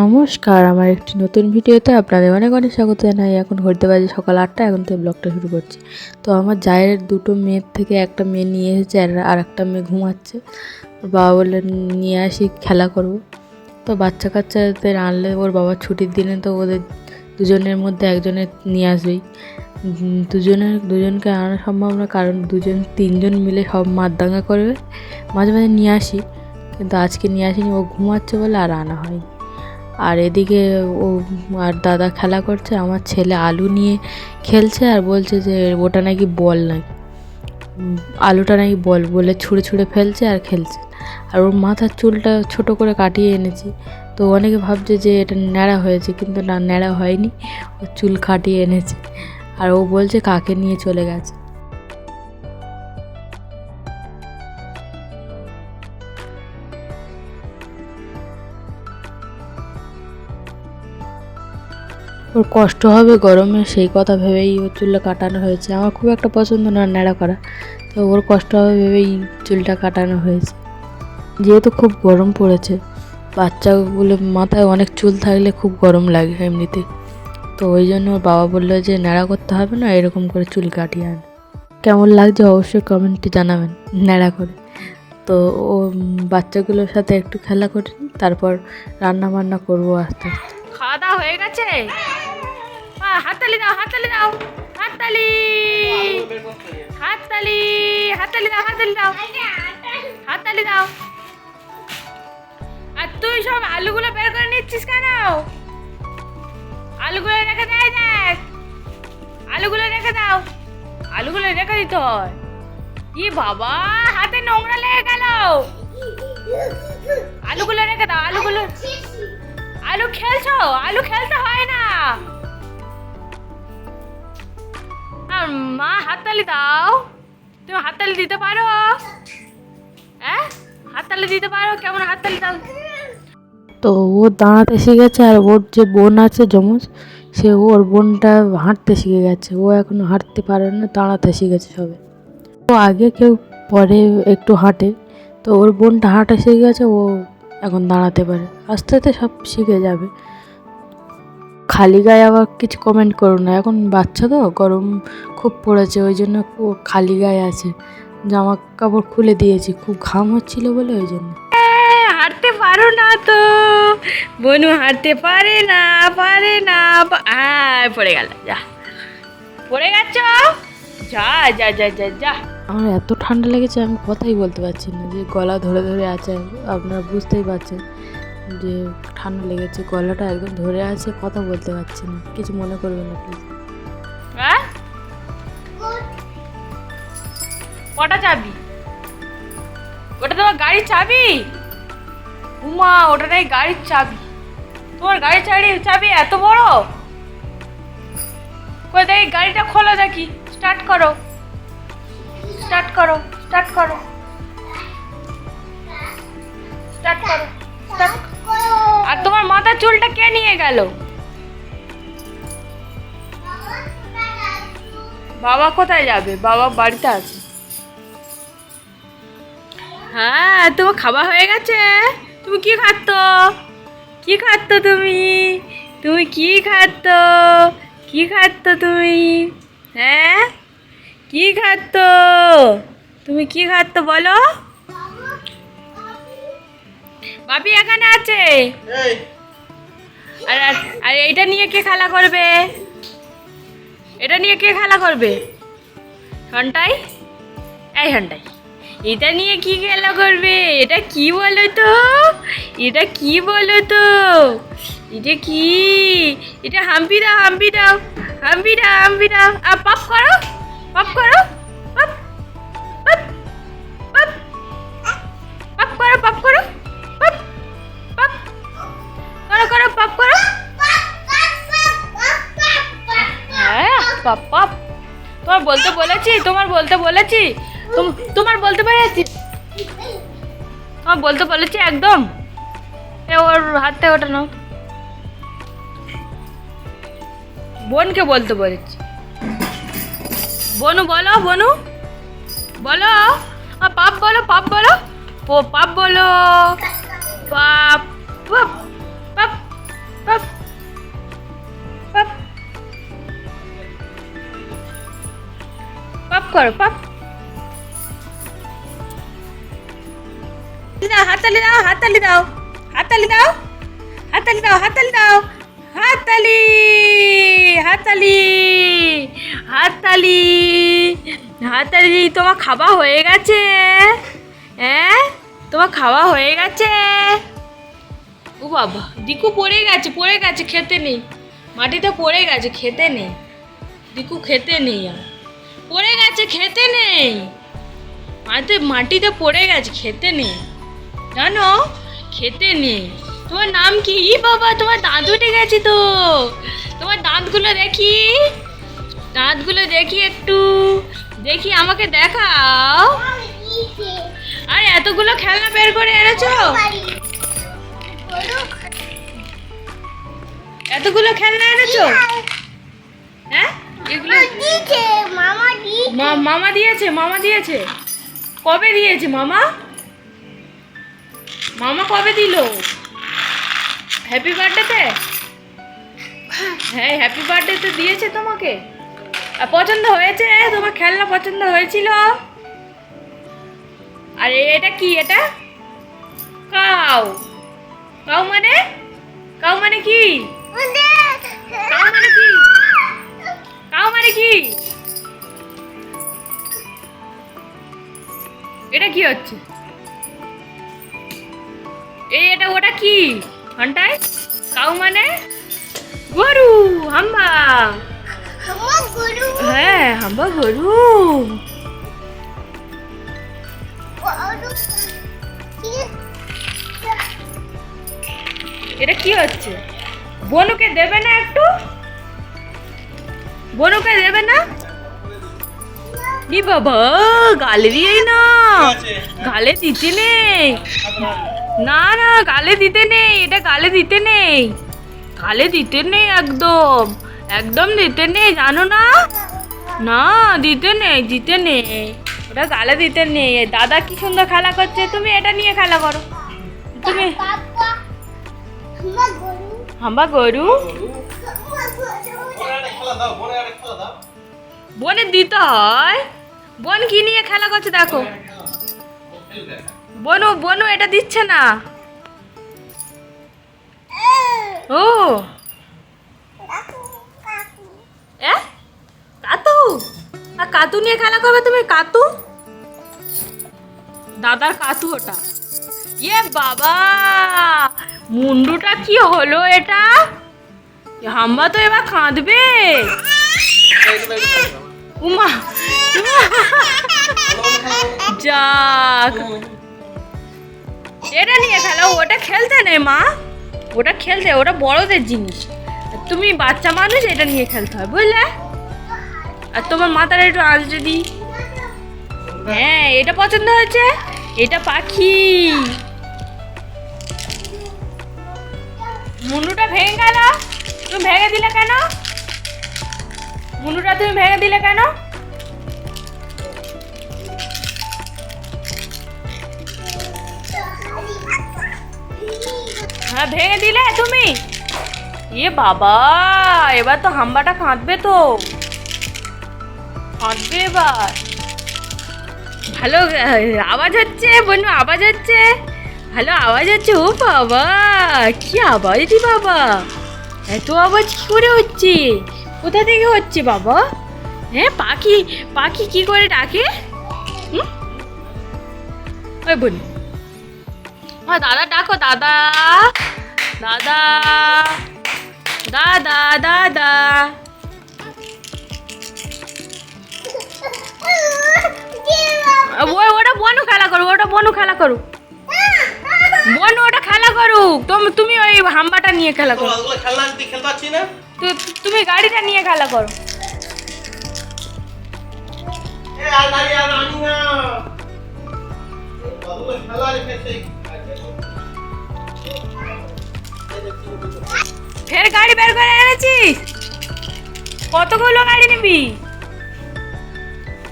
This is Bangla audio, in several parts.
নমস্কার, আমার একটি নতুন ভিডিওতে আপনাদের অনেক অনেক স্বাগত জানাই। এখন ঘড়িতে বাজে সকাল আটটা, এখন থেকে ব্লগটা শুরু করছি। তো আমার জায়ের দুটো মেয়ের থেকে একটা মেয়ে নিয়ে এসেছে আর একটা মেয়ে ঘুমাচ্ছে। বাবা বললেন, নিয়ে আসি খেলা করব। তো বাচ্চা কাচ্চাদের আনলে ওর বাবা ছুটির দিনে তো ওদের দুজনের মধ্যে একজনের নিয়ে আসবেই। দুজনের, দুজনকে আনা সম্ভব না, কারণ দুজন, তিনজন মিলে সব মারদাঙ্গা করবে। মাঝে মাঝে নিয়ে আসি, কিন্তু আজকে নিয়ে আসিনি, ও ঘুমাচ্ছে বলে আর আনা হয়নি। আর এদিকে ও আর দাদা খেলা করছে, আমার ছেলে আলু নিয়ে খেলছে আর বলছে যে ওটা নাকি বল নাকি। আলুটা নাকি বল বলে ছুঁড়ে ছুঁড়ে ফেলছে আর খেলছে। আর ওর মাথার চুলটা ছোট করে কাটিয়ে এনেছি। তো অনেকে ভাবছে যে এটা ন্যাড়া হয়েছে, কিন্তু না, ন্যাড়া হয়নি। ও চুল কাটিয়ে এনেছে। আর ও বলছে কাকে নিয়ে চলে গেছে। ওর কষ্ট হবে গরমে, সেই কথা ভেবেই ওর চুলটা কাটানো হয়েছে। আমার খুব একটা পছন্দ না ন্যাড়া করা, তো ওর কষ্ট হবে ভেবেই চুলটা কাটানো হয়েছে। যেহেতু খুব গরম পড়েছে, বাচ্চাগুলো মাথায় অনেক চুল থাকলে খুব গরম লাগে এমনিতে। তো ওই জন্য ওর বাবা বলল যে, ন্যাড়া করতে হবে না, এরকম করে চুল কাটিয়ে আন। কেমন লাগছে অবশ্যই কমেন্টে জানাবেন, ন্যাড়া করে। তো ও বাচ্চাগুলোর সাথে একটু খেলা করি, তারপর রান্না বান্না করব আস্তে আস্তে। খাওয়া দাওয়া হয়ে গেছে? হাততালি দাও হাততালি দাও হাততালি হাততালি হাততালি দাও হাততালি দাও হাততালি দাও আর তুই সব আলুগুলো বের করে নিচ্ছিস কেন? আলুগুলো রেখে দেয় দেখ। আলুগুলো রেখে দাও। আলুগুলো রেখে দিতে হয়। ই বাবা, হাতে নোংরা লেগে গেল। আলুগুলো রেখে দাও, আলুগুলো আলু খেলছো? আলু খেলতে হয় না। আর মা হাততালি দাও। তুমি হাততালি দিতে পারো? হ্যাঁ? হাততালি দিতে পারো? কেমন হাততালি দাও? তো ও দাঁড়াতে শিখেছে আর ওর যে বোন আছে যমজ, সে ওর বোনটা হাঁটতে শিখে গেছে। ও এখনও হাঁটতে পারে না, দাঁড়াতে শিখেছে সবে। ও আগে কেউ পরে একটু হাঁটে। তো ওর বোনটা হাঁটা শিখে গেছে, ও এখন দাঁড়াতে পারে। আস্তে আস্তে সব শিখে যাবে। খালি গায়ে আবার কিছু কমেন্ট করো না। এখন বাচ্চা তো গরম খুব পড়েছে ওই জন্য ও খালি গায়ে আছে। জামা কাপড় খুলে দিয়েছি খুব ঘাম হচ্ছিল বলে ওই জন্য। এ, হাঁটতে পারো না তো। বনু হাঁটতে পারে না পারে না পড়ে গেল যা। পড়ে গেছ? যা যা যা যা যা। আমার এত ঠান্ডা লেগেছে আমি কথাই বলতে পারছি না যে গলা ধরে ধরে আছে আপনারা বুঝতেই পারছেন। যে ঠান্ডা লেগেছে, গলাটা একদম ধরে আছে, কথা বলতে পারছি না। কিছু মনে করবেন না প্লিজ হ্যাঁ? কটা চাবি? ওটা তোমার গাড়ির চাবি? উমা, ওটা নাকি গাড়ির চাবি। তোমার গাড়ির চাবি চাবি এত বড়? কই দেখি গাড়িটা খোলো দেখি। স্টার্ট করো। স্টার্ট করো স্টার্ট করো। স্টার্ট করো, স্টার্ট আর তোমার মাথার চুলটা কে নিয়ে গেল? বাবা কোথায় যাবে? বাবা বাড়িতে আছে। হ্যাঁ তোমার খাবার হয়ে গেছে? তুমি কি খাচ্ছ? কি খাচ্ছ তুমি? তুমি কি খাচ্ছ? কি খাচ্ছ তুমি? হ্যাঁ? কি খাচ্ছ? তুমি কি খাচ্ছ বলো? বাপি এখানে আছে। আর আর- এইটা নিয়ে কে খেলা করবে? এটা নিয়ে কে খেলা করবে? ঘন্টাই এই ঘন্টাই এটা নিয়ে কি খেলা করবে? এটা কি বলো তো? এটা কি বলো তো? এটা কি? এটা হাম্পি দাও হাম্পি দাও হাম্পি দাও হাম্পি দাও। আর পাপ করো পাপ করো। বলতে বলেছি? তোমার বলতে বলেছি? তোমার বলতে পেরেছি? তোমার বলতে বলেছি একদম। ওর হাত থেকে ওটা নাও। বোনকে বলতে বলেছি। বনু, বলো বনু। বলো। পাপ বলো পাপ বলো। ও, পাপ বলো। পাপ পাপ। করো পাপ দাও হাততালি দাও হাততালি দাও হাততালি দাও হাততালি দাও হাততালি দাও হাততালি হাততালি হাততালি হাততালি, তোমার খাওয়া হয়ে গেছে হ্যাঁ? তোমার খাওয়া হয়ে গেছে। ও বাবা, দিকু পড়ে গেছে পড়ে গেছে, খেতে নেই। মাটিতে পড়ে গেছে, খেতে নেই। দিকু খেতে নেই আর। পড়ে গেছে, খেতে নেই। মাটিতে মাটিতে পড়ে গেছে, খেতে নেই। জানো, খেতে নেই। তোমার নাম কি? ই বাবা, তোমার দাঁত উঠে গেছে তো। তোমার দাঁতগুলো দেখি। দাঁতগুলো দেখি একটু। দেখি, আমাকে দেখাও। আর, এতগুলো খেলনা বের করে এনেছো? এতগুলো খেলনা এনেছো? হ্যাঁ? এগুলো মামা দিয়েছে মামা দিয়েছে। কবে দিয়েছে মামা? মামা কবে দিল? হ্যাপি বার্থডেতে হ্যাঁ হ্যাপি বার্থডেতে দিয়েছে তোমাকে। আর পছন্দ হয়েছে? তোমার খেলনা পছন্দ হয়েছিল? আর এটা কি এটা? কাউ। কাউ মানে? কাউ মানে কি? কাউ মানে কি? কি? এটা কি হচ্ছে? এই এটা ওটা কি? ঘন্টায়? কাউ মানে? গরু, হাম্বা। হ্যাঁ হাম্বা গরু। এটা কি হচ্ছে? বনুকে দেবে না বনুকে দেবে না? ই বাবা গালে দিয়ে না। গালে দিতে নেই। না না গালে দিতে নেই। এটা গালে দিতে নেই। গালে দিতে নেই একদম। একদম দিতে নেই জানো না? না দিতে নেই দিতে নেই। ওটা গালে দিতে নেই। দাদা কি সুন্দর খেলা করছে? তুমি এটা নিয়ে খেলা করো। তুমি হাম্বা গরু? বোনের দিতে হয়। বোন কি নিয়ে খেলা করছে দেখো। বনু বনু এটা দিচ্ছে না। ও। কাতু? আর কাতু নিয়ে খেলা করবে তুমি? কাতু? দাদার কাতু ওটা। ইয়ে বাবা! মুন্ডুটা কি হলো এটা? হাম্বা তো এবার কাঁদবে উমা। যাক এটা নিয়ে খেলো ওটা খেলতে নেই মা ওটা খেলতে ওটা বড়দের জিনিস তুমি বাচ্চা মানুষ এটা নিয়ে খেলতে হয় বুঝলে আর তোমার মাথার একটু আঁচড়ে দিই হ্যাঁ এটা পছন্দ হয়েছে এটা পাখি মুন্ডুটা ভেঙে গেল তুমি ভেঙে দিলে কেন? মুন্ডুটা তুমি ভেঙে দিলে কেন? হ্যাঁ ভেঙে দিলে তুমি? এ বাবা, এবার তো হাম্বাটা কাঁদবে তো। কাঁদবে এবার। ভালো, আওয়াজ হচ্ছে বনু আওয়াজ হচ্ছে। ভালো, আওয়াজ হচ্ছে, ও বাবা, কি আওয়াজ বাবা। এত আওয়াজ কি করে হচ্ছে? কোথা থেকে হচ্ছে বাবা? হ্যাঁ পাখি পাখি কি করে ডাকে? ওই বলি। হ্যাঁ দাদা ডাকো দাদা। দাদা। দাদা দাদা। ওটা বনু খেলা করো ওটা বনু খেলা করো। বনু ওটা খেলা করুক। তুমি তুমি ওই হাম্বাটা নিয়ে খেলা করো। যদি খেলতে পারছি না? তু- তুমি গাড়িটা নিয়ে খেলা করো। এ আর গাড়ি আর আনি না। ওগুলো খেলা রেখে ফের গাড়ি বের করে এনেছিস কতগুলো গাড়ি নিবি?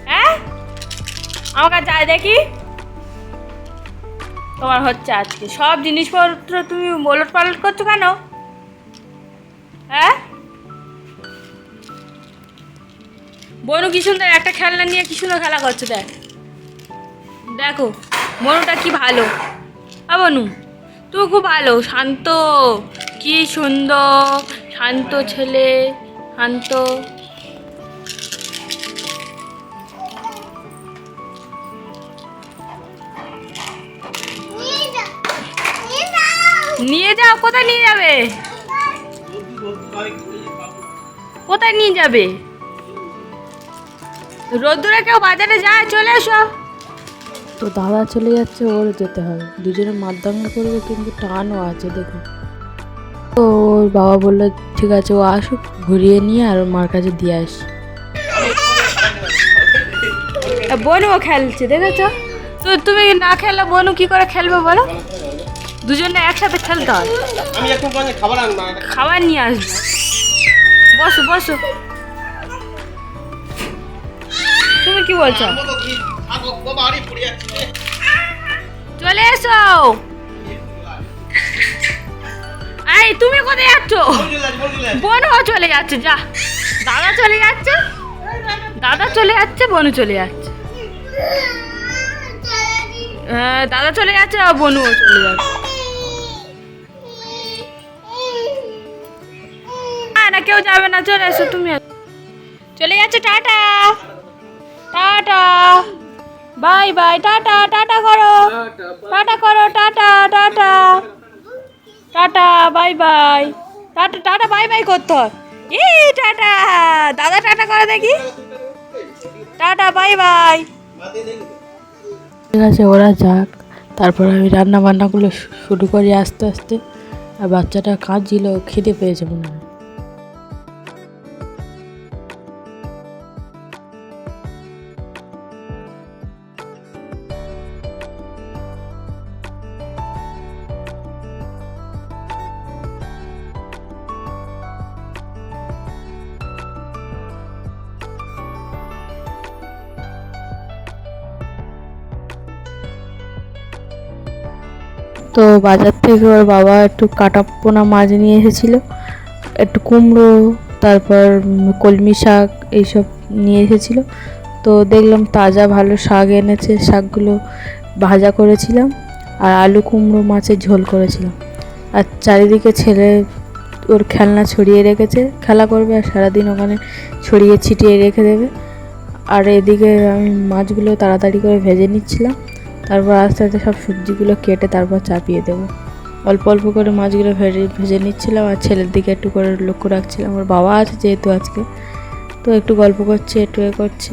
হ্যাঁ? আমার কাছে যায় দেখি। তোমার হচ্ছে আজকে। সব জিনিসপত্র তুমি ওলট পালট করছ কেন? হ্যাঁ? বনু, কি সুন্দর একটা খেলনা নিয়ে কি সুন্দর খেলা করছ দেখ। দেখো বনুটা কি ভালো। আ বনু? তুই খুব ভালো, শান্ত, কি সুন্দর, শান্ত ছেলে, শান্ত। নিয়ে যাও কোথায় নিয়ে যাবে? কোথায় নিয়ে যাবে? রোদ্দুরে কেউ বাজারে যায় চলে এসো। তো দাদা চলে যাচ্ছে ওর যেতে হবে। দুজনে মারদাঙ্গা করবে কিন্তু টানও আছে দেখুন তো ওর বাবা বলল ঠিক আছে ও আসুক ঘুরিয়ে নিয়ে আর মার কাছে দিয়ে আস। বনুও খেলছে দেখেছ? তো তুমি না খেললে বনু কি করে খেলবে বলো? দুজনে একসাথে খেলতে হয়। আমি এখন খাবার আনব? খাবার নিয়ে আসবে। বসো বসো। তুমি কি বলছো? চলে এসো। এই তুমি কোথায় যাচ্ছ। বনুও চলে যাচ্ছে যা। দাদা চলে যাচ্ছে? দাদা চলে যাচ্ছে বনু চলে যাচ্ছে। হ্যাঁ, দাদা চলে যাচ্ছে আর বনুও চলে যাচ্ছে। কেউ যাবে না, চলে এসো, তুমি চলে যাচ্ছে, tata. Tata. Bye bye, tata tata করো। টাটা করো, tata tata. Tata, bye bye. Tata tata, bye bye করতে হয়। এই, টাটা। দাদা, টাটা করে দেখি। Tata, bye bye. ঠিক আছে, ওরা যাক। তারপর আমি রান্না বান্নাগুলো শুরু করি আস্তে আস্তে। আর বাচ্চাটা কাঁদছিল, খিদে পেয়েছে মনে হয়। তো বাজার থেকে ওর বাবা একটু কাটাপোনা মাছ নিয়ে এসেছিল, একটু কুমড়ো, তারপর কলমি শাক এইসব নিয়ে এসেছিল। তো দেখলাম তাজা ভালো শাক এনেছে, শাকগুলো ভাজা করেছিলাম আর আলু কুমড়ো মাছের ঝোল করেছিলাম। আর চারিদিকে ছেলে ওর খেলনা ছড়িয়ে রেখেছে, খেলা করবে আর সারাদিন ওখানে ছড়িয়ে ছিটিয়ে রেখে দেবে। আর এদিকে আমি মাছগুলো তাড়াতাড়ি করে ভেজে নিচ্ছিলাম। তারপর আস্তে আস্তে সব সবজিগুলো কেটে তারপর চাপিয়ে দেবো। অল্প অল্প করে মাছগুলো ভেজে ভেজে নিচ্ছিলাম আর ছেলের দিকে একটু করে লক্ষ্য রাখছিলাম। ওর বাবা আছে যেহেতু আজকে, তো একটু গল্প করছি, একটু এ করছি।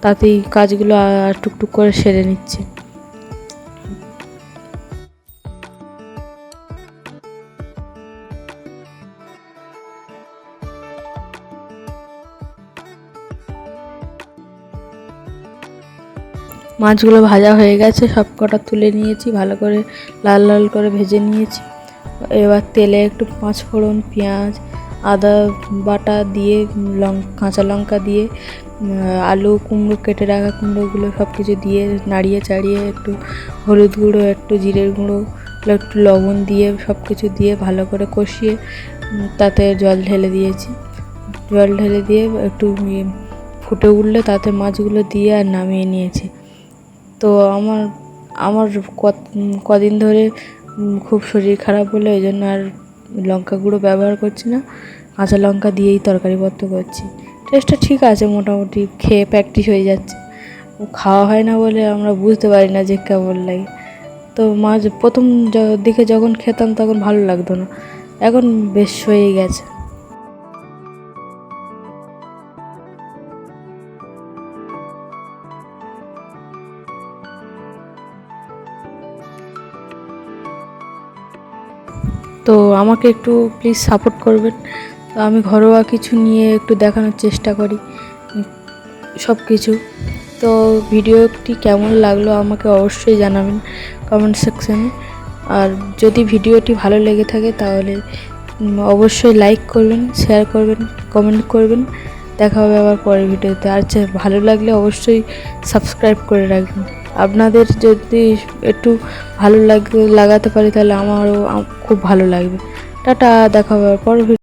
তাতেই কাজগুলো আর টুকটুক করে সেরে নিচ্ছি। মাছগুলো ভাজা হয়ে গেছে সব কটা তুলে নিয়েছি, ভালো করে লাল লাল করে ভেজে নিয়েছি। এবার তেলে একটু পাঁচ ফোড়ন পেঁয়াজ, আদা বাটা দিয়ে, লং, কাঁচা লঙ্কা দিয়ে আলু কুমড়ো, কেটে রাখা কুমড়োগুলো সব কিছু দিয়ে নাড়িয়ে চাড়িয়ে একটু হলুদ গুঁড়ো, একটু জিরের গুঁড়ো, একটু লবণ দিয়ে সব কিছু দিয়ে ভালো করে কষিয়ে তাতে জল ঢেলে দিয়েছি। জল ঢেলে দিয়ে একটু ফুটে উঠলে তাতে মাছগুলো দিয়ে আর নামিয়ে নিয়েছি। তো আমার আমার কদিন ধরে খুব শরীর খারাপ বলে ওই জন্য আর লঙ্কা গুঁড়ো ব্যবহার করছি না। কাঁচা লঙ্কা দিয়েই তরকারিপত্র করছি। টেস্টটা ঠিক আছে মোটামুটি, খেয়ে প্র্যাকটিস হয়ে যাচ্ছে। খাওয়া হয় না বলে আমরা বুঝতে পারি না যে কেমন লাগে। তো মাছ প্রথম দিকে যখন খেতাম তখন ভালো লাগতো না। এখন বেশ হয়ে গেছে। তো আমাকে একটু প্লিজ সাপোর্ট করবেন। তো আমি ঘরোয়া কিছু নিয়ে একটু দেখানোর চেষ্টা করি সব কিছু তো ভিডিওটি কেমন লাগল আমাকে অবশ্যই জানাবেন কমেন্ট সেকশানে আর যদি ভিডিওটি ভালো লেগে থাকে তাহলে অবশ্যই লাইক করবেন শেয়ার করবেন কমেন্ট করবেন। দেখা হবে আবার পরের ভিডিওতে। আর ভালো লাগলে অবশ্যই সাবস্ক্রাইব করে রাখবেন। আপনাদের যদি একটু ভালো লাগ, লাগাতে পারি তাহলে আমারও খুব ভালো লাগবে। টাটা, দেখা ভিডিও